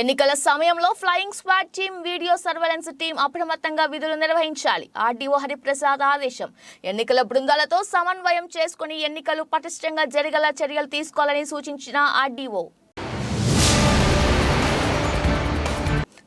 ఎన్నికల సమయంలో flying squad team video surveillance team అప్రమత్తంగా విధులు నిర్వహించాలి. ఆర్డీఓ హరిప్రసాద్ ఆదేశం. ఎన్నికల బృందాలతో సమన్వయం చేసుకుని ఎన్నికలు పటిష్టంగా జరిగేలా చర్యలు తీసుకోవాలని సూచించిన ఆర్డీఓ.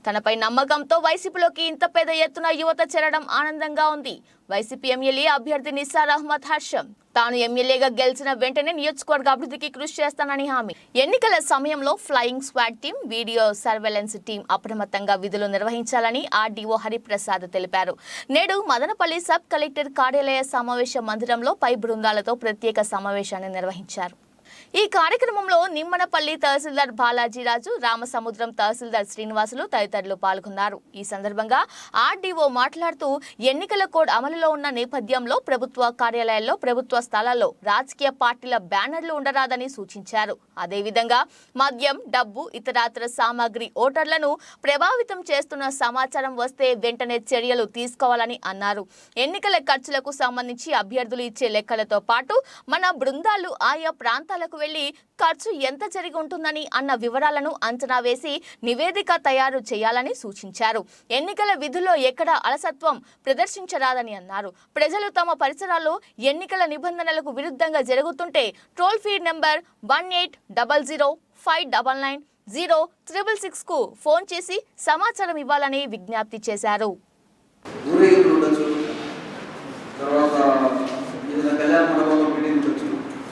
తనపై నమ్మకంతో వైసీపీలోకి ఇంత పెద్ద ఎత్తున యువత చేరడం ఆనందంగా ఉంది. వైసీపీ ఎమ్మెల్యే అభ్యర్థి నిసార్ అహ్మద్ హర్షం. తాను ఎమ్మెల్యేగా గెలిచిన వెంటనే నియోజకవర్గ అభివృద్ధికి కృషి చేస్తానని హామీ. ఎన్నికల సమయంలో flying squad team video surveillance team అప్రమత్తంగా విధులు నిర్వహించాలని ఆర్డీఓ హరిప్రసాద్ తెలిపారు. నేడు మదనపల్లి సబ్ కలెక్టర్ కార్యాలయ సమావేశ మందిరంలో పై బృందాలతో ప్రత్యేక సమావేశాన్ని నిర్వహించారు. ఈ కార్యక్రమంలో నిమ్మనపల్లి తహసీల్దార్ బాలాజీరాజు రామసముద్రం తహసీల్దార్ శ్రీనివాసులు తదితరులు పాల్గొన్నారు. ఈ సందర్భంగా ఆర్డీఓ మాట్లాడుతూ ఎన్నికల కోడ్ అమలులో ఉన్న నేపథ్యంలో ప్రభుత్వ కార్యాలయాల్లో ప్రభుత్వ స్థలాల్లో రాజకీయ పార్టీల బ్యానర్లు ఉండరాదని సూచించారు. అదేవిధంగా మద్యం డబ్బు ఇతరాతర సామాగ్రి ఓటర్లను ప్రభావితం చేస్తున్న సమాచారం వస్తే వెంటనే చర్యలు తీసుకోవాలని అన్నారు. ఎన్నికల ఖర్చులకు సంబంధించి అభ్యర్థులు ఇచ్చే లెక్కలతో పాటు మన బృందాలు ఆయా ప్రాంతాలకు వెళ్ళి ఖర్చు ఎంత జరిగి ఉంటుందని అన్న వివరాలను అంచనా వేసి నివేదిక తయారు చేయాలని సూచించారు. ఎన్నికల విధుల్లో ఎక్కడ అలసత్వం ప్రదర్శించరాదని అన్నారు. ప్రజలు తమ పరిసరాల్లో ఎన్నికల నిబంధనలకు విరుద్ధంగా జరుగుతుంటే toll free number one eight double zero five double nine zero triple సిక్స్కు phone చేసి సమాచారం ఇవ్వాలని విజ్ఞప్తి చేశారు.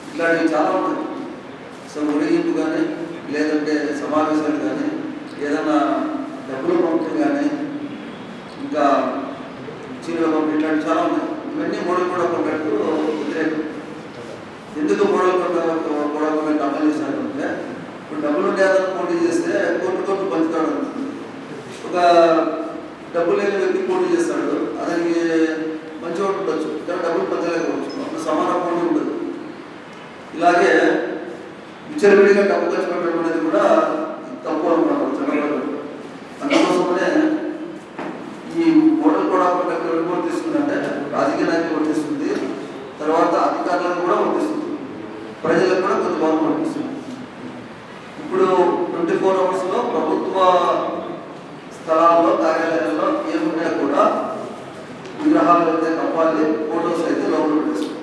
ఇట్లాంటివి చాలా ఉన్నాయి సో ఊరేగింపు కానీ లేదంటే సమావేశాలు కానీ ఏదైనా డబ్బులు పంపడం కానీ ఇంకా చీరలు పంపిణీ ఇట్లాంటివి చాలా ఉన్నాయి ఇవన్నీ మూడు కూడా కొన్నట్టు వ్యతిరేకం. ఎందుకు మోడల్ గొడవ మోడల్ అమలు చేశారు ఇప్పుడు డబ్బులు ఉండేదని పోటీ చేస్తే కోర్టు కోర్టు పంచుతాడు ఒక డబ్బు లేని వ్యక్తి పోటీ చేస్తాడు అతనికి మంచి ఓటు ఉండొచ్చు కానీ డబ్బులు పంచలేకపోవచ్చు అప్పుడు సమాన పోటీ ఉండదు. ఇలాగే విచ్చలవిడిగా డబ్బు ఖర్చు పెట్టడం అనేది కూడా తప్పు అనమాట చట్టంలో అందుకోసమనే ఈ ఓటర్ కూడా తీసుకున్నాను వర్తిస్తుందంటే రాజకీయ నాయకులు వర్తిస్తుంది తర్వాత అధికారులకు కూడా వర్తిస్తుంది ప్రజలకు కూడా కొంత భాగం అనిపిస్తుంది ఇప్పుడు ట్వంటీ ఫోర్ అవర్స్లో ప్రభుత్వ స్థలాల్లో కార్యాలయాల్లో ఏమున్నా కూడా విగ్రహాలు అయితే కప్పాలి ఫోటోస్ అయితే లోపల పెట్టేస్తాం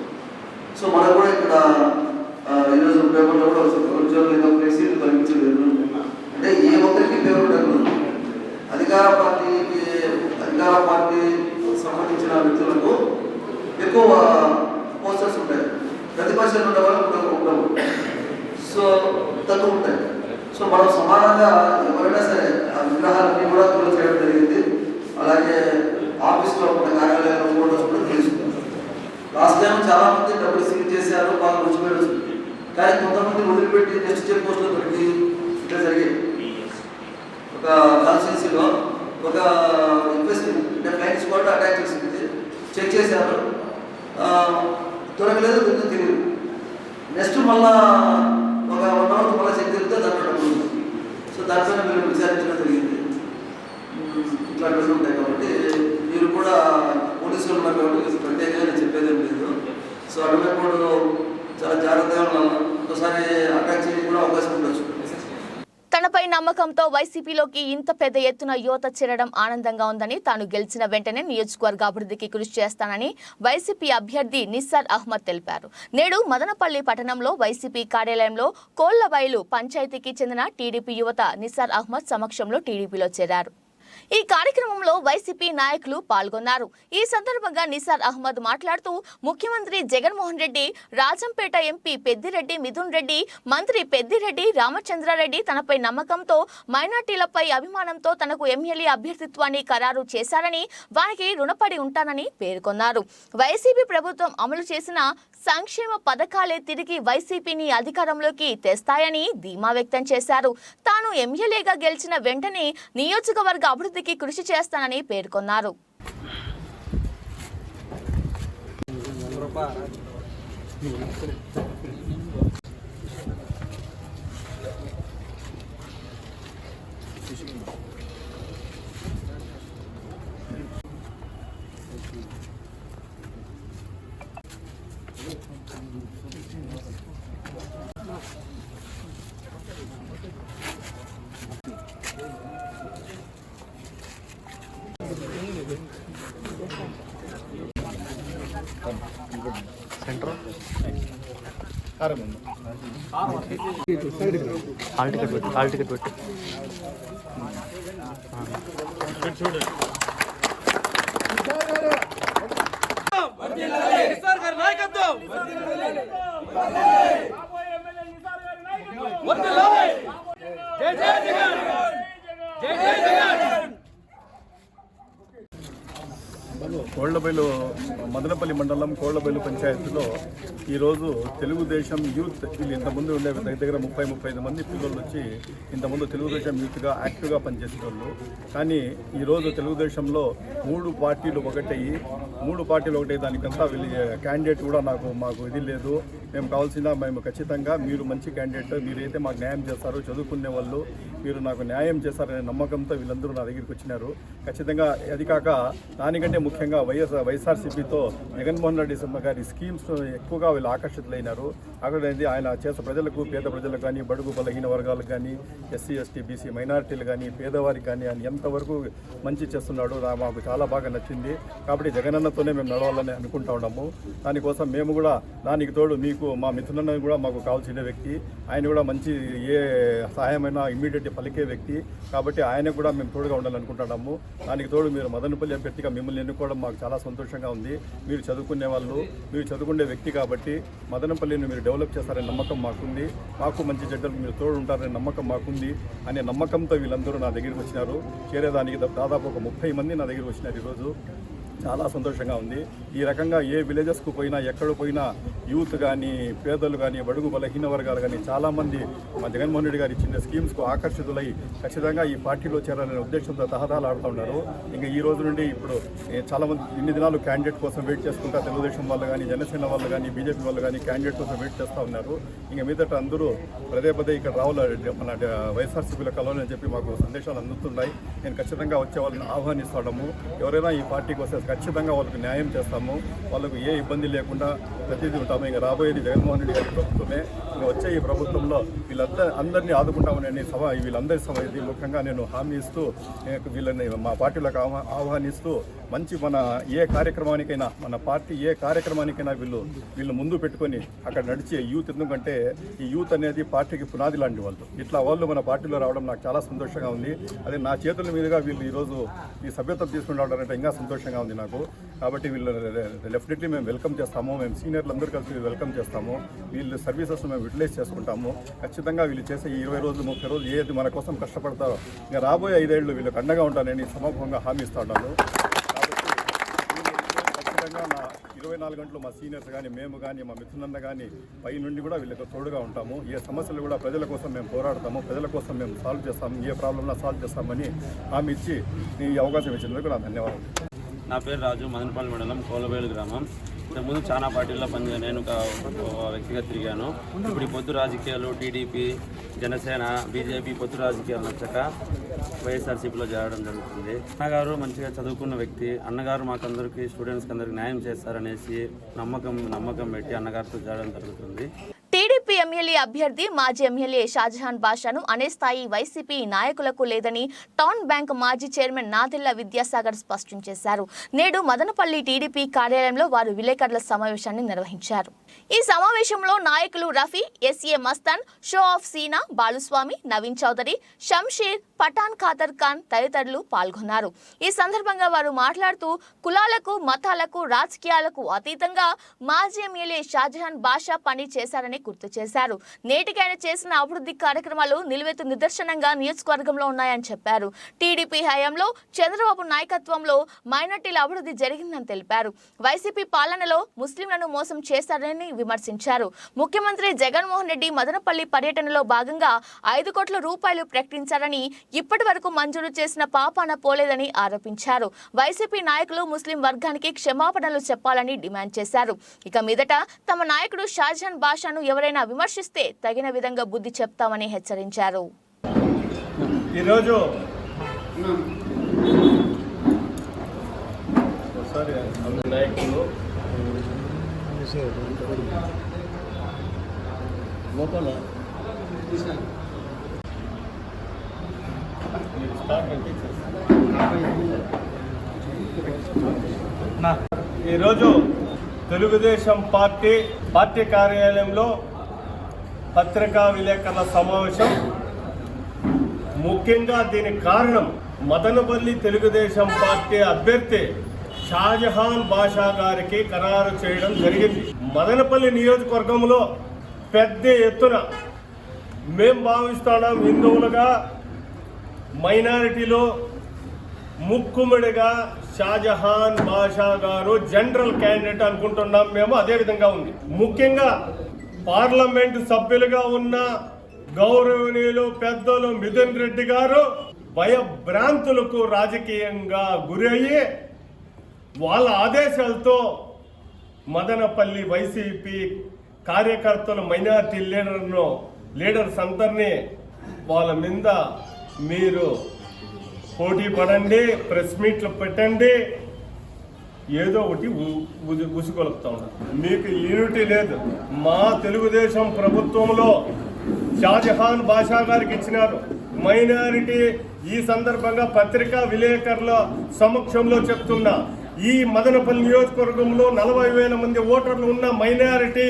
సో మనకు కూడా ఇక్కడ ఈరోజు పేపర్లో కూడా వచ్చింది ఉద్యోగులు ఇంకా ప్లేసీలు తొలగించలేదు అంటే ఏ ఒక్కరికి పేరు ఉండదు. అధికార పార్టీకి అధికార పార్టీ సంబంధించిన వ్యక్తులకు ఎక్కువ పోస్టర్స్ ఉంటాయి. ప్రతిపక్షాలు ఉండే వాళ్ళు సో తక్కువ ఉంటాయి. సో మనం సమానంగా ఎవరైనా సరే ఆ విగ్రహాలన్నీ కూడా క్లోజ్ చేయడం జరిగింది. అలాగే ఆఫీస్లో ఉన్న కార్యాలయంలో ఫోటోస్ కూడా తీసుకున్నాం లాస్ట్ టైం చాలా మంది డబ్బులు సీల్ చేశారు బాగా రుచిపోయారు కానీ కొంతమంది వదిలిపెట్టి నెక్స్ట్ చెక్ పోస్ట్లో పెట్టి ఇట్లా జరిగాయి. ఒక కాన్స్టిట్యూన్సీలో ఒక ఇన్వెస్ట్మెంట్ అంటే ఫ్లైట్ స్క్వాడ్ అటాక్ చేసింది. చెక్ చేశారు. దొరకలేదు తెలియదు. నెక్స్ట్ మళ్ళా ఒక వన్ అవర్ మళ్ళీ చెక్ చేస్తే దాంట్లో డబ్బులు సో దాంట్లో మీరు విచారించడం జరిగింది. ఇట్లాంటివి ఉంటాయి కాబట్టి మీరు కూడా పోలీసులు ఉన్నారు కాబట్టి ప్రత్యేకంగా నేను చెప్పేదేం లేదు. సో అటువైపు చాలా జాగ్రత్తగా ఉండాలి. ఒకసారి అటాక్ చేయడానికి కూడా అవకాశం ఉండొచ్చు. తనపై నమ్మకంతో వైసీపీలోకి ఇంత పెద్ద ఎత్తున యువత చేరడం ఆనందంగా ఉందని తాను గెలిచిన వెంటనే నియోజకవర్గ అభివృద్ధికి కృషి చేస్తానని వైసీపీ అభ్యర్థి నిస్సార్ అహ్మద్ తెలిపారు. నేడు మదనపల్లి పట్టణంలో వైసీపీ కార్యాలయంలో కోళ్ళబైలు పంచాయతీకి చెందిన టీడీపీ యువత నిస్సార్ అహ్మద్ సమక్షంలో టీడీపీలో చేరారు. ఈ కార్యక్రమంలో వైసీపీ నాయకులు పాల్గొన్నారు. ఈ సందర్భంగా నిసార్ అహ్మద్ మాట్లాడుతూ ముఖ్యమంత్రి జగన్మోహన్ రెడ్డి రాజంపేట ఎంపీ పెద్దిరెడ్డి మిథున్ రెడ్డి మంత్రి పెద్దిరెడ్డి రామచంద్రారెడ్డి తనపై నమ్మకంతో మైనార్టీలపై అభిమానంతో తనకు ఎమ్మెల్యే అభ్యర్థిత్వాన్ని ఖరారు చేశారని వారికి రుణపడి ఉంటానని పేర్కొన్నారు. వైసీపీ ప్రభుత్వం అమలు చేసిన సంక్షేమ పథకాలే తిరిగి వైసీపీని అధికారంలోకి తెస్తాయని ధీమా వ్యక్తం చేశారు. తాను ఎమ్మెల్యేగా గెలిచిన వెంటనే నియోజకవర్గ అభివృద్ధికి కృషి చేస్తానని పేర్కొన్నారు. హాల్ టికెట్ పెట్టు హాల్ టికెట్ పెట్టు! జై జై జగన్! జై జై జగన్! కోళ్ళబైలు మదనపల్లి మండలం కోళ్ళబైలు పంచాయతీలో ఈరోజు తెలుగుదేశం యూత్ వీళ్ళు ఇంతకుముందు ఉండే దగ్గర దగ్గర ముప్పై ముప్పై ఐదు మంది పిల్లలు వచ్చి ఇంతకుముందు తెలుగుదేశం యూత్గా యాక్టివ్గా పనిచేసేవాళ్ళు కానీ ఈరోజు తెలుగుదేశంలో మూడు పార్టీలు ఒకటయ్యి. మూడు పార్టీలు ఒకటే దానికంతా వీళ్ళు క్యాండిడేట్ కూడా నాకు మాకు ఇది లేదు. మేము కావాల్సిన మేము ఖచ్చితంగా మీరు మంచి క్యాండిడేట్ మీరైతే మాకు న్యాయం చేస్తారు చదువుకునే వాళ్ళు మీరు నాకు న్యాయం చేస్తారనే నమ్మకంతో వీళ్ళందరూ నా దగ్గరికి వచ్చినారు. ఖచ్చితంగా అది కాక దానికంటే ముఖ్యంగా వైఎస్ వైఎస్ఆర్సీపీతో జగన్మోహన్ రెడ్డి సింహ గారి స్కీమ్స్ ఎక్కువగా వీళ్ళు ఆకర్షితులైనారు. అక్కడైంది ఆయన చేసే ప్రజలకు పేద ప్రజలకు కానీ బడుగు బలహీన వర్గాలకు కానీ ఎస్సీ ఎస్టీ బీసీ మైనారిటీలు కానీ పేదవారికి కానీ ఆయన ఎంతవరకు మంచి చేస్తున్నాడు మాకు చాలా బాగా నచ్చింది. కాబట్టి జగనన్నతోనే మేము నడవాలని అనుకుంటా ఉన్నాము. దానికోసం మేము కూడా దానికి తోడు మీకు మా మిత్రులన్న కూడా మాకు కావాల్సిన వ్యక్తి. ఆయన కూడా మంచి ఏ సహాయమైనా ఇమ్మీడియట్ పలికే వ్యక్తి. కాబట్టి ఆయన కూడా మేము తోడుగా ఉండాలనుకుంటున్నాము. దానికి తోడు మీరు మదనపల్లి అభ్యర్థిగా మిమ్మల్ని ఎన్నుకోవడం మాకు చాలా సంతోషంగా ఉంది. మీరు చదువుకునే వాళ్ళు మీరు చదువుకునే వ్యక్తి కాబట్టి మదనపల్లిని మీరు డెవలప్ చేస్తారనే నమ్మకం మాకుంది. మాకు మంచి జడ్డలు మీరు తోడు ఉంటారనే నమ్మకం మాకుంది. అనే నమ్మకంతో వీళ్ళందరూ నా దగ్గరికి వచ్చినారు. చేరేదానికి దాదాపు ఒక ముప్పై మంది నా దగ్గరికి వచ్చినారు ఈరోజు. చాలా సంతోషంగా ఉంది. ఈ రకంగా ఏ విలేజెస్కు పోయినా ఎక్కడ పోయినా యూత్ కానీ పేదలు కానీ బడుగు బలహీన వర్గాలు కానీ చాలామంది మా జగన్మోహన్ రెడ్డి గారు ఇచ్చిన స్కీమ్స్కు ఆకర్షితులై ఖచ్చితంగా ఈ పార్టీలో చేరాలనే ఉద్దేశంతో తహదాలు ఆడుతున్నారు ఇంకా ఈ రోజు నుండి ఇప్పుడు చాలామంది ఇన్ని దినాలు క్యాండిడేట్ కోసం వెయిట్ చేసుకుంటా తెలుగుదేశం వాళ్ళు కానీ జనసేన వాళ్ళు కానీ బీజేపీ వాళ్ళు కానీ క్యాండిడేట్ కోసం వెయిట్ చేస్తూ ఉన్నారు. ఇంకా మీదట అందరూ పదే పదే ఇక్కడ రావాలి మన వైఎస్ఆర్సీపీలో కలవాలని చెప్పి మాకు సందేశాలు అందుతున్నాయి. నేను ఖచ్చితంగా వచ్చే వాళ్ళని ఆహ్వానిస్తాడము ఎవరైనా ఈ పార్టీకి వస్తే ఖచ్చితంగా వాళ్ళకు న్యాయం చేస్తాము. వాళ్ళకు ఏ ఇబ్బంది లేకుండా ప్రతిదీ ఉంటాము. ఇంకా రాబోయేది జగన్మోహన్ రెడ్డి గారి ప్రభుత్వమే. ఇంకా వచ్చే ఈ ప్రభుత్వంలో వీళ్ళంతా అందరినీ ఆదుకుంటామని సభ వీళ్ళందరి సభ ఇది ముఖ్యంగా నేను హామీ ఇస్తూ వీళ్ళని మా పార్టీలకు ఆహ్వానిస్తూ మంచి మన ఏ కార్యక్రమానికైనా మన పార్టీ ఏ కార్యక్రమానికైనా వీళ్ళు వీళ్ళు ముందు పెట్టుకొని అక్కడ నడిచే యూత్ ఎందుకంటే ఈ యూత్ అనేది పార్టీకి పునాది లాంటి వాళ్ళు. ఇట్లా వాళ్ళు మన పార్టీలో రావడం నాకు చాలా సంతోషంగా ఉంది. అదే నా చేతుల మీదుగా వీళ్ళు ఈరోజు ఈ సభ్యత్వం తీసుకుని రావడం అంటే ఇంకా సంతోషంగా ఉంది నాకు కాబట్టి వీళ్ళు డెఫినెట్లీ మేము వెల్కమ్ చేస్తాము. మేము సీనియర్లు అందరూ కలిసి వెల్కమ్ చేస్తాము. వీళ్ళు సర్వీసెస్ మేము యూటిలైజ్ చేసుకుంటాము. ఖచ్చితంగా వీళ్ళు చేసే ఇరవై రోజులు ముప్పై రోజులు ఏది మన కోసం కష్టపడతారో ఇంకా రాబోయే ఐదేళ్ళు వీళ్ళకి అండగా ఉంటానని సమూహంగా హామీ ఇస్తా ఉన్నాను. ఖచ్చితంగా మా ఇరవై నాలుగు గంటలు మా సీనియర్స్ కానీ మేము కానీ మా మిత్రులందరూ కానీ పై నుండి కూడా వీళ్ళకి తోడుగా ఉంటాము. ఏ సమస్యలు కూడా ప్రజల కోసం మేము పోరాడతాము. ప్రజల కోసం మేము సాల్వ్ చేస్తాము. ఏ ప్రాబ్లంలో సాల్వ్ చేస్తామని హామీ ఇచ్చి ఈ అవకాశం ఇచ్చినందుకు నా ధన్యవాదాలు. నా పేరు రాజు మదనపల్లి మండలం కోలబేలు గ్రామం. ఇంతకుముందు చాలా పార్టీల్లో పని నేను ఒక ఒక వ్యక్తిగా తిరిగాను. ఇప్పుడు ఈ పొద్దు రాజకీయాలు టీడీపీ జనసేన బీజేపీ పొత్తు రాజకీయాలు నచ్చక వైఎస్ఆర్సీపీలో చేరడం జరుగుతుంది. అన్నగారు మంచిగా చదువుకున్న వ్యక్తి అన్నగారు మాకందరికీ స్టూడెంట్స్కి అందరికీ న్యాయం చేస్తారనేసి నమ్మకం నమ్మకం పెట్టి అన్నగారితో చేరడం జరుగుతుంది. ఎమ్మెల్యే అభ్యర్థి మాజీ ఎమ్మెల్యే షాజహాన్ బాషాను అనే స్థాయి వైసీపీ నాయకులకు లేదని టౌన్ బ్యాంక్ మాజీ చైర్మన్ నాదిల్లా విద్యాసాగర్ స్పష్టం చేశారు. నేడు మదనపల్లి టీడీపీ కార్యాలయంలో వారు విలేకరుల సమావేశాన్ని నిర్వహించారు. ఈ సమావేశంలో నాయకులు రఫీ ఎస్ఏ మస్తాన్ షో ఆఫ్ సీనా బాలుస్వామి నవీన్ చౌదరి షంషీర్ పఠాన్ ఖాదర్ ఖాన్ తదితరులు పాల్గొన్నారు. ఈ సందర్భంగా వారు మాట్లాడుతూ కులాలకు మతాలకు రాజకీయాలకు అతీతంగా మాజీ ఎమ్మెల్యే షాజహాన్ బాషా పని చేశారని గుర్తు చేశారు. నేటికి ఆయన చేసిన అభివృద్ధి కార్యక్రమాలు నిలువెత్తు నిదర్శనంగా నియోజకవర్గంలో ఉన్నాయని చెప్పారు. టీడీపీ హయాంలో చంద్రబాబు నాయకత్వంలో మైనార్టీల అభివృద్ధి జరిగిందని తెలిపారు. వైసీపీ పాలనలో ముస్లింలను మోసం చేశారని విమర్శించారు. ముఖ్యమంత్రి జగన్మోహన్ రెడ్డి మదనపల్లి పర్యటనలో భాగంగా ఐదు కోట్ల రూపాయలు ప్రకటించారని ఇప్పటి వరకు మంజూరు చేసిన పాపాన పోలేదని ఆరోపించారు. వైసీపీ నాయకులు ముస్లిం వర్గానికి క్షమాపణలు చెప్పాలని డిమాండ్ చేశారు. ఇక మీదట తమ నాయకుడు షాజహాన్ బాషాను ఎవరైనా విమర్శిస్తే తగిన విధంగా బుద్ధి చెప్తామని హెచ్చరించారు. ఈరోజు నాయకులు. లోపల. ఈరోజు తెలుగుదేశం పార్టీ పార్టీ కార్యాలయంలో పత్రికా విలేకరుల సమావేశం. ముఖ్యంగా దీనికి కారణం మదనపల్లి తెలుగుదేశం పార్టీ అభ్యర్థి షాజహాన్ బాషా గారికి ఖరారు చేయడం జరిగింది. మదనపల్లి నియోజకవర్గంలో పెద్ద ఎత్తున మేం భావిస్తున్నాం హిందువులుగా మైనారిటీలో ముక్కుముడిగా షాజహాన్ బాషా గారు జనరల్ క్యాండిడేట్ అనుకుంటున్నాం మేము అదే విధంగా ఉంది. ముఖ్యంగా పార్లమెంట్ సభ్యులుగా ఉన్న గౌరవనీయులు పెద్దలు మిథున్ రెడ్డి గారు భయభ్రాంతులకు రాజకీయంగా గురయ్యి వాళ్ళ ఆదేశాలతో మదనపల్లి వైసీపీ కార్యకర్తలు మైనార్టీ లీడర్ను లీడర్స్ అందరినీ వాళ్ళ మీద మీరు పోటీ పడండి ప్రెస్ మీట్లు పెట్టండి. ఏదో ఒకటి ఉసుగొలుపుతా ఉన్నారు మీకు యూనిటీ లేదు. మా తెలుగుదేశం ప్రభుత్వంలో షాజహాన్ బాషా గారికి ఇచ్చినారు. మైనారిటీ ఈ సందర్భంగా పత్రికా విలేకరుల సమక్షంలో చెప్తున్నా. ఈ మదనపల్లి నియోజకవర్గంలో నలభై వేల మంది ఓటర్లు ఉన్న మైనారిటీ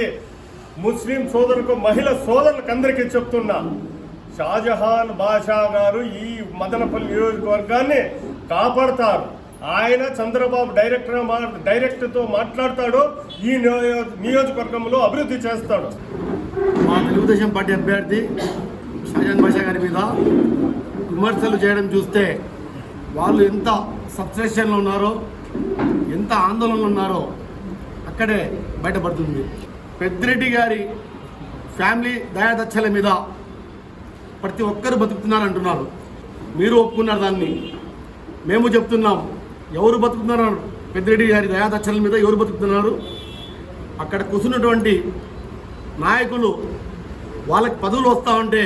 ముస్లిం సోదరులకు మహిళ సోదరులకు అందరికీ చెప్తున్నా. షాజహాన్ బాషా గారు ఈ మదనపల్లి నియోజకవర్గాన్ని కాపాడతారు. ఆయన చంద్రబాబు డైరెక్టర్ డైరెక్ట్తో మాట్లాడతాడు ఈ నియోజకవర్గంలో అభివృద్ధి చేస్తాడు. మా తెలుగుదేశం పార్టీ అభ్యర్థి షాజాన్ భాషా గారి మీద విమర్శలు చేయడం చూస్తే వాళ్ళు ఎంత సబ్స్ట్రేషన్లో ఉన్నారో ఎంత ఆందోళనలో ఉన్నారో అక్కడే బయటపడుతుంది. పెద్దిరెడ్డి గారి ఫ్యామిలీ దయాదచ్చల మీద ప్రతి ఒక్కరు బతుకుతున్నారంటున్నారు. మీరు ఒప్పుకున్నారు దాన్ని. మేము చెప్తున్నాం. ఎవరు బతుకుతున్నారు? పెద్దిరెడ్డి గారి దయాదచ్చల మీద ఎవరు బతుకుతున్నారు? అక్కడ కూర్చున్నటువంటి నాయకులు వాళ్ళకి పదవులు వస్తా ఉంటే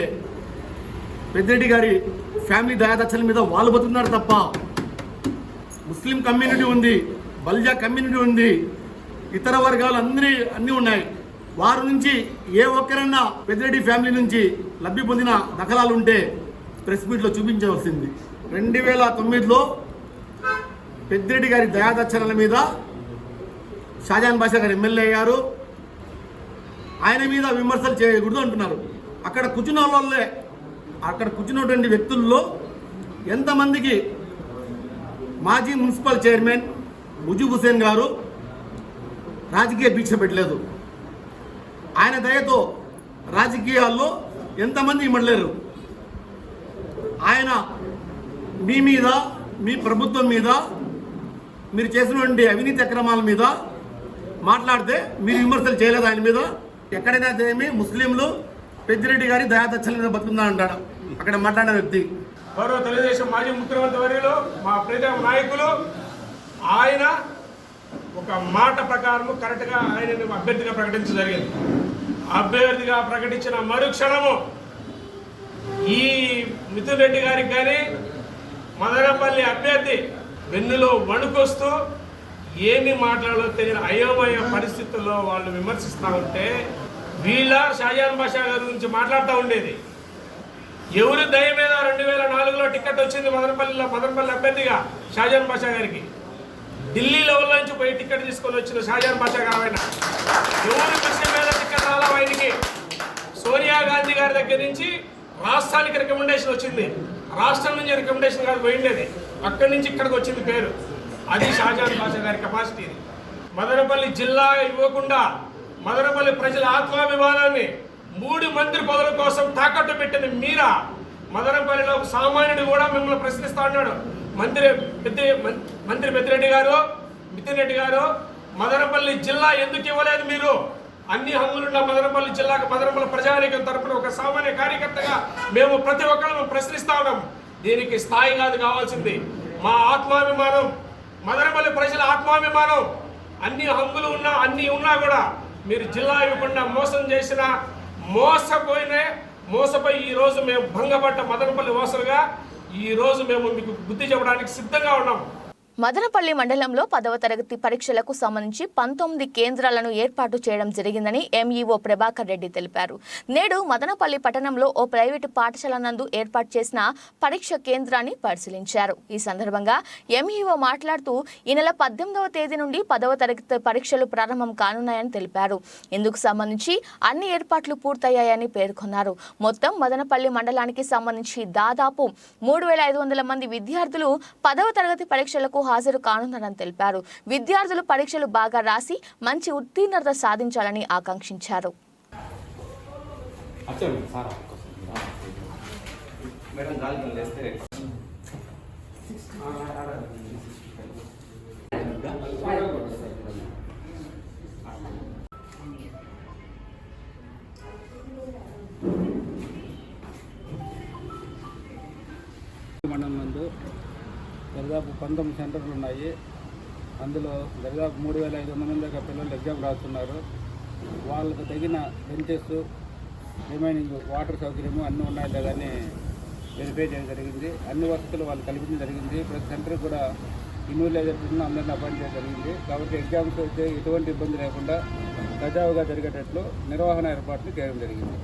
పెద్దిరెడ్డి గారి ఫ్యామిలీ దయాదచ్చల మీద వాళ్ళు బతుకున్నారు తప్ప ముస్లిం కమ్యూనిటీ ఉంది బల్జా కమ్యూనిటీ ఉంది ఇతర వర్గాలు అందరి అన్నీ ఉన్నాయి. వారి నుంచి ఏ ఒక్కరన్నా పెద్దిరెడ్డి ఫ్యామిలీ నుంచి లబ్ధి పొందిన దఖలాలు ఉంటే ప్రెస్ మీట్లో చూపించవలసింది. రెండు వేల తొమ్మిదిలో పెద్దిరెడ్డి గారి దయాదర్శనల మీద షాజాన్ బాషా గారు ఎమ్మెల్యే అయ్యారు. ఆయన మీద విమర్శలు చేయకూడదు అంటున్నారు. అక్కడ కూర్చున్న వాళ్ళే అక్కడ కూర్చున్నటువంటి వ్యక్తుల్లో ఎంతమందికి మాజీ మున్సిపల్ చైర్మన్ ముజీబ్ హుసేన్ గారు రాజకీయ భిక్ష పెట్టలేదు. ఆయన దయతో రాజకీయాల్లో ఎంతమంది ఇమ్మడలేరు ఆయన మీ మీద మీ ప్రభుత్వం మీద మీరు చేసినటువంటి అవినీతి అక్రమాల మీద మాట్లాడితే మీరు విమర్శలు చేయలేదు ఆయన మీద. ఎక్కడైనా ఏమి ముస్లింలు పెద్దిరెడ్డి గారి దయాదచ్చల మీద బతుకుందా అంటాడు అక్కడ మాట్లాడిన వ్యక్తి. గౌరవ తెలుగుదేశం మాజీ ముఖ్యమంత్రి వర్యులు మా ప్రీతమ నాయకులు ఆయన ఒక మాట ప్రకారం కరెక్ట్గా ఆయనని అభ్యర్థిగా ప్రకటించడం జరిగింది. అభ్యర్థిగా ప్రకటించిన మరుక్షణము ఈ మిథున్ రెడ్డి గారికి కానీ మదనపల్లి అభ్యర్థి వెన్నులో వణుకొస్తూ ఏమి మాట్లాడాలో తెలియని అయోమయ పరిస్థితుల్లో వాళ్ళు విమర్శిస్తూ ఉంటే వీళ్ళ షాజాన్ బాషా గారి గురించి మాట్లాడుతూ ఉండేది. ఎవరు దయ మీద రెండు వేల నాలుగులో టికెట్ వచ్చింది మదనపల్లిలో మదనపల్లి అభ్యర్థిగా షాజాన్ బాషా గారికి. ఢిల్లీ లెవెల్ నుంచి పోయి టికెట్ తీసుకొని వచ్చిన షాజాన్ బాషా గారు ఆయన. ఎవరు విషయం మీద టికెట్ రాలా ఆయనకి? సోనియా గాంధీ గారి దగ్గర నుంచి రాష్ట్రానికి రికమెండేషన్ వచ్చింది. రాష్ట్రం నుంచి రికమెండేషన్ కాదు పోయిండేది. అక్కడి నుంచి ఇక్కడికి వచ్చింది పేరు. అది షాజాన్ భాష గారి కెపాసిటీ మదనపల్లి జిల్లా ఇవ్వకుండా మదనపల్లి ప్రజల ఆత్మాభిమానాన్ని మూడు మంత్రి పదవుల కోసం తాకట్టు పెట్టింది మీరా? మదనపల్లిలో ఒక సామాన్యుడు కూడా మిమ్మల్ని ప్రశ్నిస్తా ఉన్నాడు. మంత్రి పెద్ద మంత్రి పెద్దిరెడ్డి గారు మితిన్ రెడ్డి గారు మదనపల్లి జిల్లా ఎందుకు ఇవ్వలేదు మీరు? అన్ని హంగులున్న మదనపల్లి జిల్లాకు మదనపల్లి ప్రజానీకం తరపున ఒక సామాన్య కార్యకర్తగా మేము ప్రతి ఒక్కరూ ప్రశ్నిస్తా ఉన్నాం. దీనికి స్థాయి కాదు కావాల్సింది. మా ఆత్మాభిమానం మదనపల్లి ప్రజల ఆత్మాభిమానం అన్ని హంగులు ఉన్నా అన్ని ఉన్నా కూడా మీరు జిల్లా ఇవ్వకుండా మోసం చేసిన మోసపోయిన మోసపోయి ఈ రోజు మేము భంగపడ్డ మదనపల్లి వాసులుగా ఈ రోజు మేము మీకు బుద్ధి చెప్పడానికి సిద్ధంగా ఉన్నాం. మదనపల్లి మండలంలో పదవ తరగతి పరీక్షలకు సంబంధించి పంతొమ్మిది కేంద్రాలను ఏర్పాటు చేయడం జరిగిందని ఎంఈఓ ప్రభాకర్ రెడ్డి తెలిపారు. నేడు మదనపల్లి పట్టణంలో ఓ ప్రైవేటు పాఠశాల నందు ఏర్పాటు చేసిన పరీక్ష కేంద్రాన్ని పరిశీలించారు. ఈ సందర్భంగా ఎంఈఓ మాట్లాడుతూ ఈ నెల పద్దెనిమిదవ తేదీ నుండి పదవ తరగతి పరీక్షలు ప్రారంభం కానున్నాయని తెలిపారు. ఇందుకు సంబంధించి అన్ని ఏర్పాట్లు పూర్తయ్యాయని పేర్కొన్నారు. మొత్తం మదనపల్లి మండలానికి సంబంధించి దాదాపు మూడు వేల ఐదు వందల మంది విద్యార్థులు పదవ తరగతి పరీక్షలకు హాజరు కానున్నారని తెలిపారు. విద్యార్థులు పరీక్షలు బాగా రాసి మంచి ఉత్తీర్ణత సాధించాలని ఆకాంక్షించారు. మండలం నందు దరిదాపు పంతొమ్మిది సెంటర్లు ఉన్నాయి. అందులో దరిదాపు మూడు వేల ఐదు వందల మంది దాకా పిల్లలు ఎగ్జామ్ రాస్తున్నారు. వాళ్ళకు తగిన బెంచెస్ రిమైనింగ్ వాటర్ సౌకర్యము అన్నీ ఉన్నాయి లేదని వెరిఫై చేయడం జరిగింది. అన్ని వసతులు వాళ్ళు కల్పించడం జరిగింది. ప్రతి సెంటర్కి కూడా ఇన్విలేజర్స్ను అందరిని అపాయింట్ చేయడం జరిగింది. కాబట్టి ఎగ్జామ్స్ అయితే ఎటువంటి ఇబ్బంది లేకుండా సజావుగా జరిగేటట్లు నిర్వహణ ఏర్పాట్లు చేయడం జరిగింది.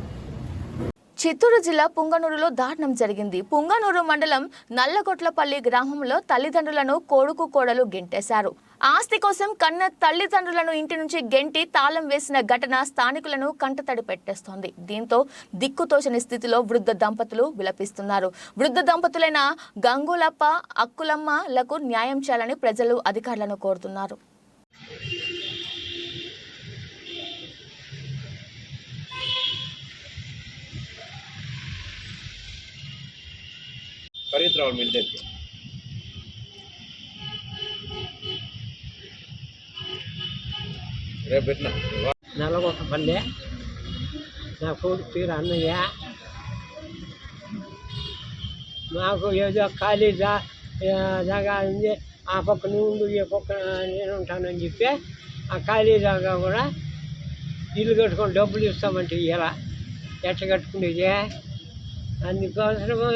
చిత్తూరు జిల్లా పుంగనూరులో దారుణం జరిగింది. పుంగనూరు మండలం నల్లగొట్లపల్లి గ్రామంలో తల్లిదండ్రులను కొడుకు కోడలు గెంటేశారు. ఆస్తి కోసం కన్న తల్లిదండ్రులను ఇంటి నుంచి గెంటి తాళం వేసిన ఘటన స్థానికులను కంటతడి పెట్టేస్తోంది. దీంతో దిక్కుతోచని స్థితిలో వృద్ధ దంపతులు విలపిస్తున్నారు. వృద్ధ దంపతులైన గంగులప్ప అక్కులమ్మలకు న్యాయం చేయాలని ప్రజలు అధికారులను కోరుతున్నారు. పరిగెత్తురావాలి మీ దగ్గరికి రేపు పెట్టిన? నా కొడుకు పేరు అన్నయ్య. మాకు ఏదో ఖాళీ జా జాగా ఉంది. ఆ పక్క నువ్వు ఈ పక్క నేను ఉంటానని చెప్పి ఆ ఖాళీ జాగా కూడా ఇల్లు కట్టుకొని డబ్బులు ఇస్తామంటే ఇలా. ఎట్ట కట్టుకునేది? అందుకోసం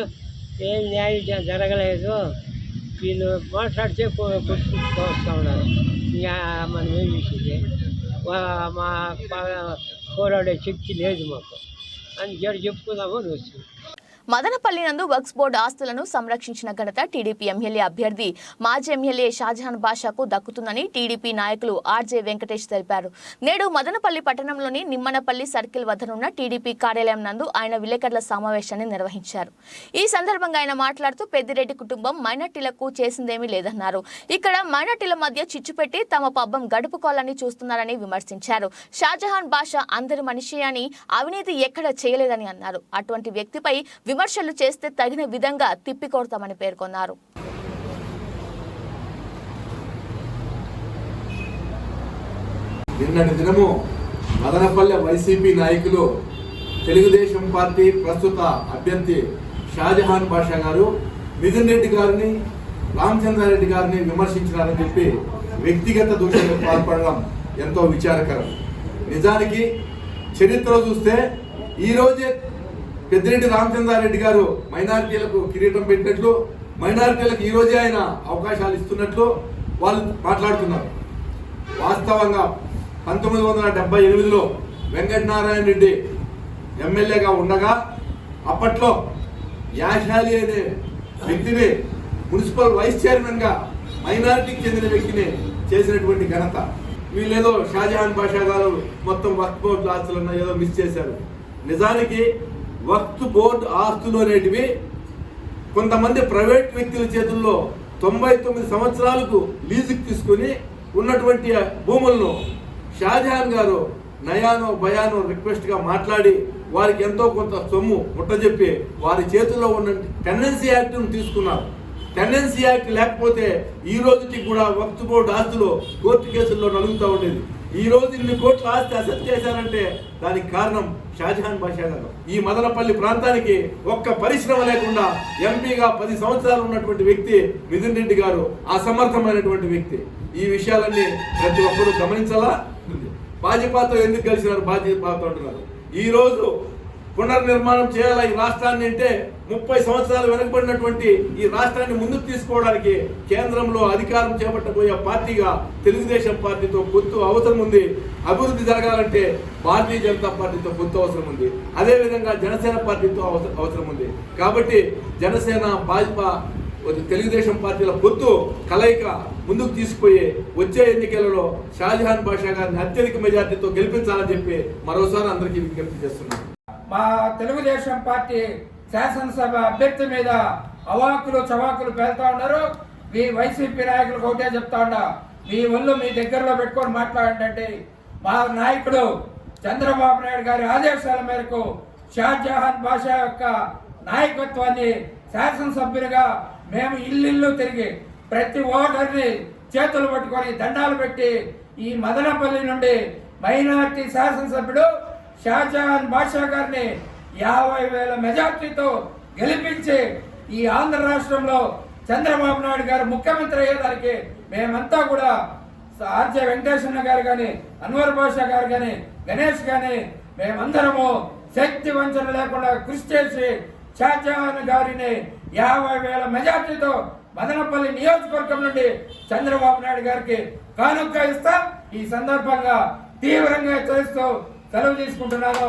ఏం న్యాయం జరగలేదు. వీళ్ళు మాట్లాడితే కొ- కొట్టుకుంటూ వస్తూ ఉన్నారు. మనం ఏం చేసేది? మా కోరాడే శక్తి లేదు మాకు. అని జర చెప్పుకుందామని వచ్చింది. మదనపల్లి నందు వక్స్ బోర్డు ఆస్తులను సంరక్షించిన ఘనత టీడీపీ ఎమ్మెల్యే అభ్యర్థి. మాజీ ఎమ్మెల్యే షాజహాన్ బాషాకు దక్కుతుందని టీడీపీ నాయకులు ఆర్జే వెంకటేష్ తెలిపారు. నేడు మదనపల్లి పట్టణంలోని నిమ్మనపల్లి సర్కిల్ వద్దనున్న టీడీపీ కార్యాలయం నందు ఆయన విలేకరుల సమావేశాన్ని నిర్వహించారు. ఈ సందర్భంగా ఆయన మాట్లాడుతూ పెద్దిరెడ్డి కుటుంబం మైనార్టీలకు చేసిందేమీ లేదన్నారు. ఇక్కడ మైనార్టీల మధ్య చిచ్చు పెట్టి తమ పబ్బం గడుపుకోవాలని చూస్తున్నారని విమర్శించారు. షాజహాన్ బాషా అందరి మనిషి అని అవినీతి ఎక్కడ చేయలేదని అన్నారు. అటువంటి వ్యక్తిపై విమర్శలు చేస్తే తగిన విధంగా తిప్పికొడతామని పేర్కొన్నారు. నిన్నటి దినము మదనపల్లె వైసీపీ నాయకులు తెలుగుదేశం పార్టీ ప్రస్తుత అభ్యర్థి షాజహాన్ బాషా గారు మిథున్ రెడ్డి గారిని రామచంద్రారెడ్డి గారిని విమర్శించినారని చెప్పి వ్యక్తిగత దూషణకు పాల్పడడం ఎంతో విచారకరం. నిజానికి చరిత్ర చూస్తే ఈ రోజే పెద్దిరెడ్డి రామచంద్రారెడ్డి గారు మైనారిటీలకు కిరీటం పెట్టినట్లు మైనారిటీలకు ఈరోజే ఆయన అవకాశాలు ఇస్తున్నట్లు వాళ్ళు మాట్లాడుతున్నారు. వాస్తవంగా పంతొమ్మిది వందల డెబ్బై ఎనిమిదిలో వెంకటనారాయణ రెడ్డి ఎమ్మెల్యేగా ఉండగా అప్పట్లో యాశాలి అనే వ్యక్తిని మున్సిపల్ వైస్ చైర్మన్గా మైనారిటీకి చెందిన వ్యక్తిని చేసినటువంటి ఘనత. వీళ్ళేదో షాజహాన్ బాషా గారు మొత్తం వర్క్ బోర్డు ఆస్తులను ఏదో మిస్ చేశారు. నిజానికి వక్త్ బోర్డు ఆస్తులు అనేటివి కొంతమంది ప్రైవేట్ వ్యక్తుల చేతుల్లో తొంభై తొమ్మిది సంవత్సరాలకు లీజుకు తీసుకుని ఉన్నటువంటి భూములను షాజహాన్ గారు నయానో భయానో రిక్వెస్ట్గా మాట్లాడి వారికి ఎంతో కొంత సొమ్ము ముట్టజెప్పి వారి చేతుల్లో ఉన్న టెండెన్సీ యాక్ట్ను తీసుకున్నారు. టెండెన్సీ యాక్ట్ లేకపోతే ఈ రోజుకి కూడా వక్త్ బోర్డు ఆస్తులు కోర్టు కేసుల్లో నలుగుతూ ఉండేది. ఈ రోజు ఇన్ని కోట్లు ఆస్తి అసెట్ చేశారంటే దానికి కారణం షాజహాన్ బాషా గారు. ఈ మదనపల్లి ప్రాంతానికి ఒక్క పరిశ్రమ లేకుండా ఎంపీగా పది సంవత్సరాలు ఉన్నటువంటి వ్యక్తి మిథున్ రెడ్డి గారు అసమర్థమైనటువంటి వ్యక్తి. ఈ విషయాలన్నీ ప్రతి ఒక్కరూ గమనించాలా? భాజపాతో ఎందుకు కలిసినారు భాజపాతో అంటున్నారు. ఈ రోజు పునర్నిర్మాణం చేయాలా ఈ రాష్ట్రాన్ని అంటే ముప్పై సంవత్సరాలు వెనకబడినటువంటి ఈ రాష్ట్రాన్ని ముందుకు తీసుకోవడానికి కేంద్రంలో అధికారం చేపట్టబోయే పార్టీగా తెలుగుదేశం పార్టీతో పొత్తు అవసరం ఉంది. అభివృద్ధి జరగాలంటే భారతీయ జనతా పార్టీతో పొత్తు అవసరం ఉంది. అదేవిధంగా జనసేన పార్టీతో అవసరం ఉంది. కాబట్టి జనసేన భాజపా తెలుగుదేశం పార్టీల పొత్తు కలయిక ముందుకు తీసుకుపోయి వచ్చే ఎన్నికలలో షాజహాన్ బాషా గారిని అత్యధిక మెజార్టీతో గెలిపించాలని చెప్పి మరోసారి అందరికీ విజ్ఞప్తి చేస్తున్నాను. మా తెలుగుదేశం పార్టీ శాసనసభ అభ్యర్థి మీద అవాకులు చవాకులు పేలుతా ఉన్నారు. మీ వైసీపీ నాయకులకు ఒకటే చెప్తా ఉన్నా మీ ఒళ్ళు మీ దగ్గరలో పెట్టుకొని మాట్లాడండి. మా నాయకుడు చంద్రబాబు నాయుడు గారి ఆదేశాల మేరకు షాజహాన్ బాషా యొక్క నాయకత్వాన్ని శాసనసభ్యులుగా మేము ఇల్లు తిరిగి ప్రతి ఓటర్ని చేతులు పట్టుకొని దండాలు పెట్టి ఈ మదనపల్లి నుండి మైనార్టీ శాసనసభ్యుడు షాజహాన్ బాషా గారిని యాభై వేల మెజార్టీతో గెలిపించి ఈ ఆంధ్ర రాష్ట్రంలో చంద్రబాబు నాయుడు గారు ముఖ్యమంత్రి అయ్యేదానికి మేమంతా కూడా ఆర్జే వెంకటేశ్వర గారు కానీ అన్వర్ బాషా గారు కానీ గణేష్ కానీ మేమందరము శక్తి వంచన లేకుండా కృషి చేసి షాజహాన్ గారిని యాభై వేల మెజార్టీతో మదనపల్లి నియోజకవర్గం నుండి చంద్రబాబు నాయుడు గారికి కానుక ఇస్తా. ఈ సందర్భంగా తీవ్రంగా చేస్తూ సెలవు తీసుకుంటున్నాను.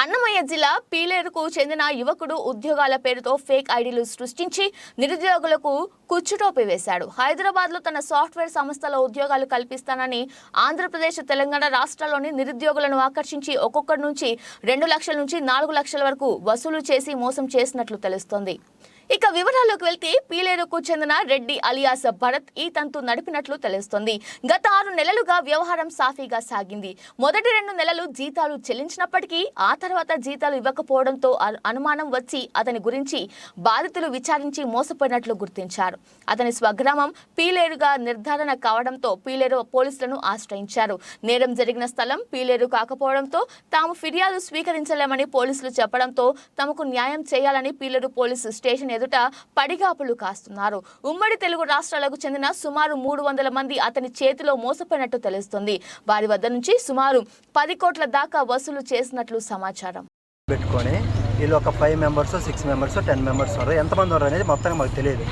అన్నమయ్య జిల్లా పీలేరుకు చెందిన యువకుడు ఉద్యోగాల పేరుతో ఫేక్ ఐడీలు సృష్టించి నిరుద్యోగులకు కుచ్చుటోపి వేశాడు. హైదరాబాద్లో తన సాఫ్ట్వేర్ సంస్థలో ఉద్యోగాలు కల్పిస్తానని ఆంధ్రప్రదేశ్ తెలంగాణ రాష్ట్రాల్లోని నిరుద్యోగులను ఆకర్షించి ఒక్కొక్కరి నుంచి రెండు లక్షల నుంచి నాలుగు లక్షల వరకు వసూలు చేసి మోసం చేసినట్లు తెలుస్తోంది. ఇక వివరాల్లోకి వెళ్తే పీలేరుకు చెందిన రెడ్డి అలియాస్ భరత్ ఈ తంతు నడిపినట్లు తెలుస్తోంది. గత ఆరు నెలలుగా వ్యవహారం సాఫీగా సాగింది. మొదటి రెండు నెలలు జీతాలు చెల్లించినప్పటికీ ఆ తర్వాత జీతాలు ఇవ్వకపోవడంతో అనుమానం వచ్చి అతని గురించి బాధితులు విచారించి మోసపోయినట్లు గుర్తించారు. అతని స్వగ్రామం పీలేరుగా నిర్ధారణ కావడంతో పీలేరు పోలీసులను ఆశ్రయించారు. నేరం జరిగిన స్థలం పీలేరు కాకపోవడంతో తాము ఫిర్యాదు స్వీకరించలేమని పోలీసులు చెప్పడంతో తమకు న్యాయం చేయాలని పీలేరు పోలీసు స్టేషన్ ఎదుట పడిగాపులు కాస్తున్నారు. ఉమ్మడి తెలుగు రాష్ట్రాలకు చెందిన సుమారు మూడు వందల మంది అతని చేతిలో మోసపోయినట్టు తెలుస్తుంది. వారి వద్ద నుంచి సుమారు పది కోట్ల దాకా వసూలు చేసినట్లు సమాచారం. పెట్టుకొని వీళ్ళు ఒక five members six members ten members ఉన్నారు. ఎంతమంది ఉన్నారు అనేది మొత్తం మాకు తెలియదు.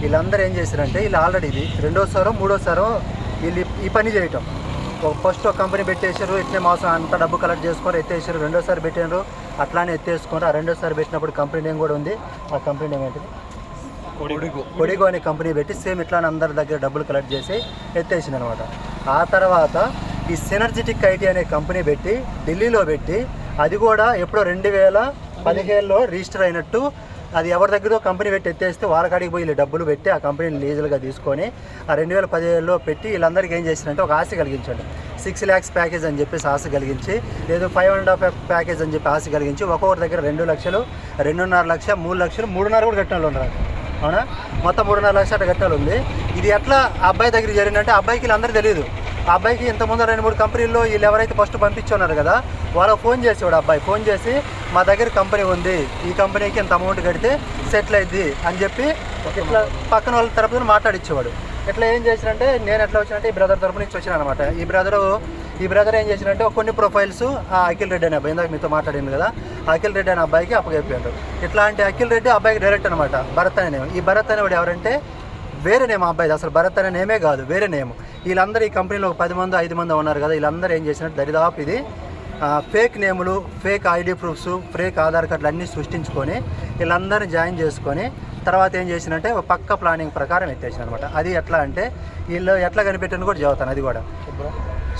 వీళ్ళందరూ ఏం చేశారంటే వీళ్ళు ఆల్రెడీ ఇది రెండోసారో మూడోసారో వీళ్ళు ఈ- ఈ పని చేయటం. ఫస్ట్ ఒక కంపెనీ పెట్టేశారు ఇట్లే మాసం అంత డబ్బు కలెక్ట్ చేసుకొని ఎత్తేసారు రెండోసారి పెట్టారు అట్లానే ఎత్తేసుకొని ఆ రెండోసారి పెట్టినప్పుడు కంపెనీ నేమ్ కూడా ఉంది. ఆ కంపెనీ నేమ్ ఏంటిది? కొడిగో. అనే కంపెనీ పెట్టి సేమ్ ఇట్లానే అందరి దగ్గర డబ్బులు కలెక్ట్ చేసి ఎత్తేసింది అనమాట ఆ తర్వాత ఈ సినర్జిటిక్ ఐటీ అనే కంపెనీ పెట్టి ఢిల్లీలో పెట్టి అది కూడా ఎప్పుడో రెండు వేల పదిహేనులో రిజిస్టర్ అయినట్టు అది ఎవరి దగ్గర కంపెనీ పెట్టి ఎత్తేస్తే వాళ్ళ కాడికి పోయి డబ్బులు పెట్టి ఆ కంపెనీని లీజులుగా తీసుకొని ఆ రెండు వేల పదిహేడులో పెట్టి వీళ్ళందరికీ ఏం చేసినంటే ఒక ఆశ కలిగించండి. సిక్స్ ల్యాక్స్ ప్యాకేజ్ అని చెప్పేసి ఆశ కలిగించి లేదు ఫైవ్ అండ్ హాఫ్ ప్యాకేజ్ అని చెప్పి ఆశ కలిగించి ఒక్కొక్కరి దగ్గర రెండు లక్షలు రెండున్నర లక్ష మూడు లక్షలు మూడున్నర కూడా కట్టిన వాళ్ళు ఉన్నారు అవునా? మొత్తం మూడున్నర లక్షలు అట్లా కట్టాలి ఉంది. ఇది ఎట్లా అబ్బాయి దగ్గర జరిగిందంటే అబ్బాయికి వీళ్ళందరూ తెలియదు. ఆ అబ్బాయికి ఇంతకుముందు రెండు మూడు కంపెనీల్లో వీళ్ళు ఎవరైతే ఫస్ట్ పంపించున్నారు కదా వాళ్ళకి ఫోన్ చేసేవాడు అబ్బాయి ఫోన్ చేసి మా దగ్గర కంపెనీ ఉంది ఈ కంపెనీకి ఇంత అమౌంట్ కడితే సెటిల్ అయింది అని చెప్పి ఇట్లా పక్కన వాళ్ళ తరపున మాట్లాడిచ్చేవాడు. ఇట్లా ఏం చేసినంటే నేను ఎట్లా వచ్చినంటే ఈ బ్రదర్ తరపు నుంచి వచ్చిన అనమాట. ఈ బ్రదరు ఈ బ్రదర్ ఏం చేసినంటే కొన్ని ప్రొఫైల్స్ ఆ అఖిల్ రెడ్డి అనే అబ్బాయి ఇందాక మీతో మాట్లాడింది కదా అఖిల్ రెడ్డి అనే అబ్బాయికి అప్పగైపోయాడు. ఇట్లాంటి అఖిల్ రెడ్డి అబ్బాయికి డైరెక్ట్ అనమాట భరత్ అనే. ఈ భరత్ అనేవాడు ఎవరంటే వేరే నేమ్ అబ్బాయి అసలు భరత్ అనే నేమే కాదు వేరే నేమ్. వీళ్ళందరూ ఈ కంపెనీలో ఒక పది మంది ఐదు మంది ఉన్నారు కదా వీళ్ళందరూ ఏం చేసినట్టు దరిదాపు ఇది fake నేములు fake ID proofs fake Aadhaar కార్డులు అన్నీ సృష్టించుకొని వీళ్ళందరినీ జాయిన్ చేసుకొని తర్వాత ఏం చేసినంటే ఒక పక్క ప్లానింగ్ ప్రకారం ఎత్తేసిన అనమాట అది ఎట్లా అంటే వీళ్ళు ఎట్లా కనిపెట్టిన కూడా చదువుతాను అది కూడా.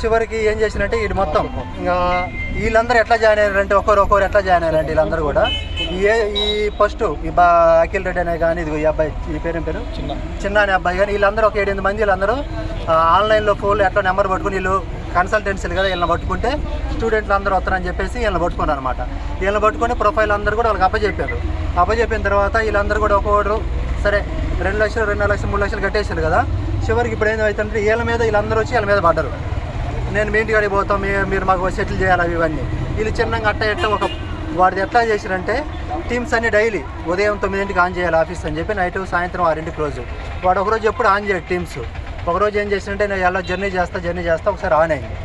చివరికి ఏం చేసినంటే వీళ్ళు మొత్తం ఇంకా వీళ్ళందరూ ఎట్లా జాయిన్ అయ్యారంటే ఒకరు ఒకరు ఎట్లా జాయిన్ అయ్యారంటే వీళ్ళందరూ కూడా. ఈ ఏ- ఈ ఫస్ట్ ఈ బా అఖిల్ రెడ్డి అనే కానీ ఇదిగో ఈ అబ్బాయి ఈ పేరు ఏం పేరు? చిన్న. చిన్న అనే అబ్బాయి కానీ వీళ్ళందరూ ఒక ఏడెనిమిది మంది వీళ్ళందరూ ఆన్లైన్లో ఫోన్లో ఎట్లా నెంబర్ పట్టుకుని వీళ్ళు కన్సల్టెన్సీలు కదా వీళ్ళని పట్టుకుంటే స్టూడెంట్లు అందరూ వస్తారని చెప్పేసి వీళ్ళని పట్టుకున్నారు అనమాట వీళ్ళని పట్టుకొని ప్రొఫైల్ అందరూ కూడా వాళ్ళకి అప్పచెప్పారు. అప్పచెప్పిన తర్వాత వీళ్ళందరూ కూడా ఒక్కొక్కడు సరే రెండు లక్షలు రెండు లక్షలు మూడు లక్షలు కట్టేసారు కదా. చివరికి ఇప్పుడు ఏమవుతుందంటే వీళ్ళ మీద వీళ్ళందరూ వచ్చి వీళ్ళ మీద పడ్డారు. నేను మీ ఇంటికాడికి పోతాం మీ- మీరు మాకు సెటిల్ చేయాలి అవి ఇవన్నీ. వీళ్ళు చిన్నగా అట్ట ఎట్ట ఒక వాడిది ఎట్లా చేశారంటే టీమ్స్ అన్ని డైలీ ఉదయం తొమ్మిదింటికి ఆన్ చేయాలి ఆఫీస్ అని చెప్పి నైట్ సాయంత్రం ఆరింటికి క్లోజ్. వాడు ఒకరోజు ఎప్పుడు ఆన్ చేయడు టీమ్స్. ఒకరోజు ఏం చేసినంటే నేను ఎలా జర్నీ చేస్తా జర్నీ చేస్తా ఒకసారి ఆన్ అయింది.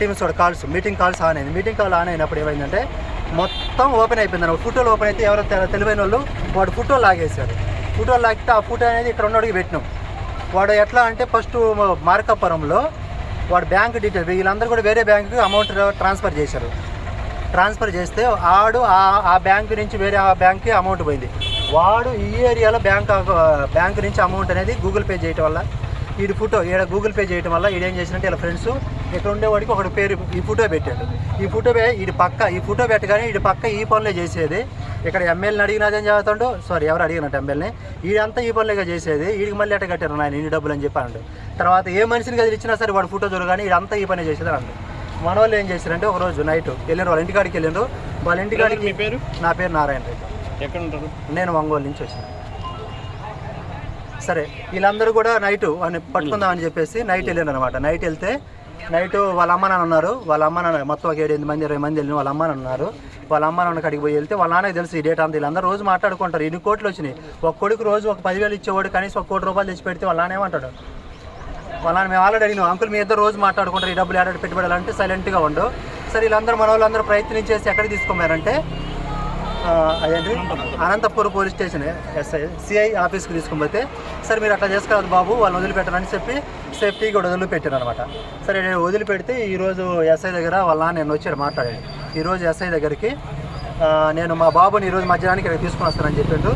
టీమ్స్ వాడు కాల్స్ మీటింగ్ కాల్స్ ఆన్ అయింది. మీటింగ్ కాల్ ఆన్ అయినప్పుడు ఏమైందంటే మొత్తం ఓపెన్ అయిపోయింది అన్నమాట. ఫోటోలు ఓపెన్ అయితే ఎవరో తెలివైన వాళ్ళు వాడు ఫోటోలు లాగేశారు. ఫోటోలు లాగితే ఆ ఫోటో అనేది ఇక్కడ ఉన్నోడికి పెట్టినాం. వాడు ఎట్లా అంటే ఫస్ట్ మార్కాపురంలో వాడు బ్యాంక్ డీటెయిల్ వీళ్ళందరూ కూడా వేరే బ్యాంకుకి అమౌంట్ ట్రాన్స్ఫర్ చేశారు. ట్రాన్స్ఫర్ చేస్తే ఆడు ఆ ఆ బ్యాంక్ నుంచి వేరే ఆ బ్యాంక్కి అమౌంట్ పోయింది. వాడు ఈ ఏరియాలో బ్యాంక్ బ్యాంక్ నుంచి అమౌంట్ అనేది గూగుల్ పే చేయటం వల్ల ఈడు ఫోటో ఈడ గూగుల్ పే చేయటం వల్ల ఈడేం చేసినట్టు ఇలా ఫ్రెండ్స్ ఇక్కడ ఉండేవాడికి ఒకటి పేరు ఈ ఫోటో పెట్టాడు. ఈ ఫోటో ఈడు పక్క ఈ ఫోటో పెట్టగానే ఈడు పక్క ఈ పనులే చేసేది. ఇక్కడ ఎమ్మెల్యేని అడిగినదేం చదువుతాడు సారీ ఎవరు అడిగినట్టు ఎమ్మెల్యేని ఈడంతా ఈ పనులేగా చేసేది. ఈడికి మళ్ళీ ఎట్ట కట్టారు నాయన ఇన్ని డబ్బులు అని చెప్పాడు తర్వాత ఏ మనిషిని గది ఇచ్చినా సరే వాడు ఫోటో చూడగానే ఈడంతా ఈ పని చేసేది అంటారు మన వాళ్ళు ఏం చేశారంటే ఒక రోజు నైట్ వెళ్ళారు వాళ్ళ ఇంటికాడికి వెళ్ళారు వాళ్ళ ఇంటికాడికి పేరు? నా పేరు నారాయణ రెడ్డి. ఎక్కడ ఉంటారు నేను ఒంగోలు నుంచి వచ్చిన. సరే వీళ్ళందరూ కూడా నైట్ అని పట్టుకుందామని చెప్పేసి నైట్ వెళ్ళాను అనమాట నైట్ వెళ్తే నైట్ వాళ్ళ అమ్మ నాన్న ఉన్నారు. వాళ్ళ అమ్మ నాన్న మొత్తం ఒక ఏడు ఎనిమిది మంది ఇరవై మంది వెళ్ళిన వాళ్ళ అమ్మ నాన్న ఉన్నారు. వాళ్ళ అమ్మ నాన్న కడిగి పోయి వెళ్తే వాళ్ళ నాన్నకి తెలుసు ఈ డేటా అంతా. వీళ్ళందరూ రోజు మాట్లాడుకుంటారు. ఇన్ని కోట్లు వచ్చినాయి? ఒక కొడుకు రోజు ఒక పదివేలు ఇచ్చేవాడు కనీసం ఒక కోటి రూపాయలు తెచ్చి పెడితే వాళ్ళ నాన్న ఏమంటాడు? వాళ్ళని మేము ఆల్రెడీ అడిగినాం. అంకుల్ మీ ఇద్దరు రోజు మాట్లాడుకుంటారు. ఈ డబ్బులు ఏడాది పెట్టుబడాలంటే సైలెంట్గా ఉండు. సరే వీళ్ళందరూ మన వాళ్ళందరూ ప్రయత్నించేసి ఎక్కడికి తీసుకోమారంటే అదేంటి Anantapuram police station SI CI ఆఫీస్కి తీసుకుపోతే సరే మీరు అట్లా చేసుకోవాలి బాబు వాళ్ళని వదిలిపెట్టరని చెప్పి సేఫ్టీకి కూడా వదిలిపెట్టారు అనమాట సరే నేను వదిలిపెడితే ఈరోజు ఎస్ఐ దగ్గర వాళ్ళ నేను వచ్చాడు మాట్లాడాను ఈరోజు ఎస్ఐ దగ్గరికి నేను మా బాబుని ఈరోజు మధ్యాహ్నానికి ఇక్కడ తీసుకుని వస్తానని చెప్పిండు.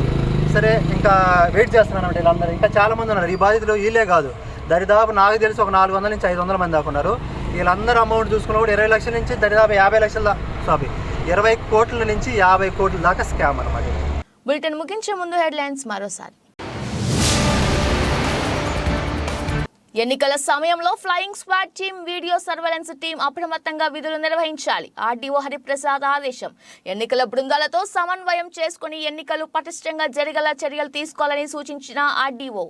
సరే ఇంకా వెయిట్ చేస్తున్నాను అంటే వీళ్ళందరూ. ఇంకా చాలామంది ఉన్నారు. ఈ బాధితులు వీళ్ళే కాదు. దరిదాపు నాకు తెలిసి ఒక నాలుగు వందల నుంచి ఐదు వందల మంది దాకా ఉన్నారు. వీళ్ళందరూ అమౌంట్ చూసుకున్న కూడా ఇరవై లక్షల నుంచి దరిదాపు యాభై లక్షల దా- సారీ ఇరవై కోట్ల నుంచి యాభై కోట్ల దాకా స్కామ్ అనమాట బులెటిన్ ముగించే ముందు హెడ్లైన్స్ మరోసారి. ఎన్నికల సమయంలో flying squad team video surveillance team అప్రమత్తంగా విధులు నిర్వహించాలి. ఆర్డీఓ హరిప్రసాద్ ఆదేశం. ఎన్నికల బృందాలతో సమన్వయం చేసుకుని ఎన్నికలు పటిష్టంగా జరిగేలా చర్యలు తీసుకోవాలని సూచించిన ఆర్డీఓ.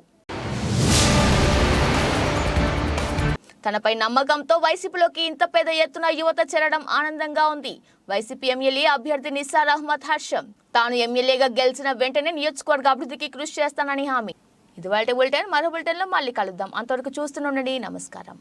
తనపై నమ్మకంతో వైసీపీలోకి ఇంత పెద్ద ఎత్తున యువత చేరడం ఆనందంగా ఉంది. వైసీపీ ఎమ్మెల్యే అభ్యర్థి నిసార్ అహ్మద్ హర్షం. తాను ఎమ్మెల్యేగా గెలిచిన వెంటనే నియోజకవర్గ అభివృద్ధికి కృషి చేస్తానని హామీ. ఇది వాళ్ళ బులెటిన్ మరో బులెటిన్లో మళ్ళీ కలుద్దాం. అంతవరకు చూస్తూనే నమస్కారం.